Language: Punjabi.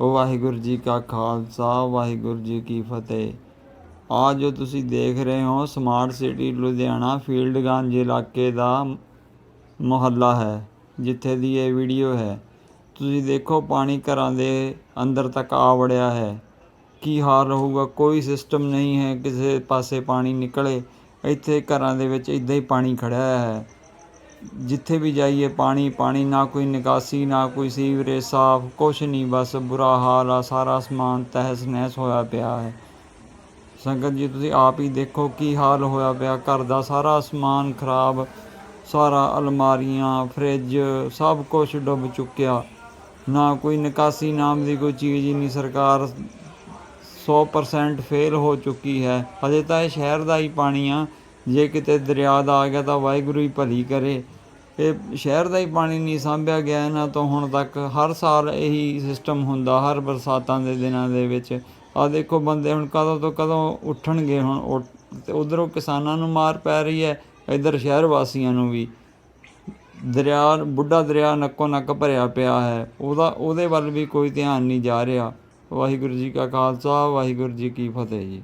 ਵਾਹਿਗੁਰੂ ਜੀ ਕਾ ਖਾਲਸਾ, ਵਾਹਿਗੁਰੂ ਜੀ ਕੀ ਫਤਿਹ। ਆ ਜੋ ਤੁਸੀਂ ਦੇਖ ਰਹੇ ਹੋ, ਸਮਾਰਟ ਸਿਟੀ ਲੁਧਿਆਣਾ ਫੀਲਡਗੰਜ ਇਲਾਕੇ ਦਾ ਮੁਹੱਲਾ ਹੈ, ਜਿੱਥੇ ਦੀ ਇਹ ਵੀਡੀਓ ਹੈ। ਤੁਸੀਂ ਦੇਖੋ, ਪਾਣੀ ਘਰਾਂ ਦੇ ਅੰਦਰ ਤੱਕ ਆ ਵੜਿਆ ਹੈ। ਕੀ ਹਾਲ ਰਹੂਗਾ? ਕੋਈ ਸਿਸਟਮ ਨਹੀਂ ਹੈ, ਕਿਸੇ ਪਾਸੇ ਪਾਣੀ ਨਿਕਲੇ। ਇੱਥੇ ਘਰਾਂ ਦੇ ਵਿੱਚ ਇਦਾਂ ਹੀ ਪਾਣੀ ਖੜਿਆ ਹੈ। ਜਿੱਥੇ ਵੀ ਜਾਈਏ ਪਾਣੀ ਪਾਣੀ ਨਾ ਕੋਈ ਨਿਕਾਸੀ, ਨਾ ਕੋਈ ਸੀਵਰੇਜ ਸਾਫ਼, ਕੁਛ ਨਹੀਂ, ਬਸ ਬੁਰਾ ਹਾਲ ਆ, ਸਾਰਾ ਸਮਾਨ ਤਹਿਸ ਨਹਿਸ ਹੋਇਆ ਪਿਆ ਹੈ। ਸੰਗਤ ਜੀ, ਤੁਸੀਂ ਆਪ ਹੀ ਦੇਖੋ ਕੀ ਹਾਲ ਹੋਇਆ ਪਿਆ। ਘਰ ਦਾ ਸਾਰਾ ਸਮਾਨ ਖਰਾਬ, ਸਾਰਾ ਅਲਮਾਰੀਆਂ, ਫ੍ਰਿਜ, ਸਭ ਕੁਝ ਡੁੱਬ ਚੁੱਕਿਆ। ਨਾ ਕੋਈ ਨਿਕਾਸੀ ਨਾਮ ਦੀ ਕੋਈ ਚੀਜ਼ ਹੀ ਨਹੀਂ ਸਰਕਾਰ 100% ਫੇਲ ਹੋ ਚੁੱਕੀ ਹੈ। ਹਜੇ ਤਾਂ ਇਹ ਸ਼ਹਿਰ ਦਾ ਹੀ ਪਾਣੀ ਆ। ਜੇ ਕਿਤੇ ਦਰਿਆ ਦਾ ਆ ਗਿਆ ਤਾਂ ਵਾਹਿਗੁਰੂ ਹੀ ਭਲੀ ਕਰੇ। ਇਹ ਸ਼ਹਿਰ ਦਾ ਹੀ ਪਾਣੀ ਨਹੀਂ ਸਾਂਭਿਆ ਗਿਆ ਇਹਨਾਂ ਤੋਂ, ਹੁਣ ਤੱਕ ਹਰ ਸਾਲ ਇਹੀ ਸਿਸਟਮ ਹੁੰਦਾ, ਹਰ ਬਰਸਾਤਾਂ ਦੇ ਦਿਨਾਂ ਦੇ ਵਿੱਚ। ਆ ਦੇਖੋ ਬੰਦੇ ਹੁਣ ਕਦੋਂ ਤੋਂ ਕਦੋਂ ਉੱਠਣਗੇ ਹੁਣ, ਉੱਠ- ਤੇ ਉਧਰੋਂ ਕਿਸਾਨਾਂ ਨੂੰ ਮਾਰ ਪੈ ਰਹੀ ਹੈ, ਇੱਧਰ ਸ਼ਹਿਰ ਵਾਸੀਆਂ ਨੂੰ ਵੀ। ਦਰਿਆ, ਬੁੱਢਾ ਦਰਿਆ ਨੱਕੋ ਨੱਕ ਭਰਿਆ ਪਿਆ ਹੈ, ਉਹਦਾ, ਉਹਦੇ ਵੱਲ ਵੀ ਕੋਈ ਧਿਆਨ ਨਹੀਂ ਜਾ ਰਿਹਾ। ਵਾਹਿਗੁਰੂ ਜੀ ਕਾ ਖਾਲਸਾ, ਵਾਹਿਗੁਰੂ ਜੀ ਕੀ ਫਤਿਹ ਜੀ।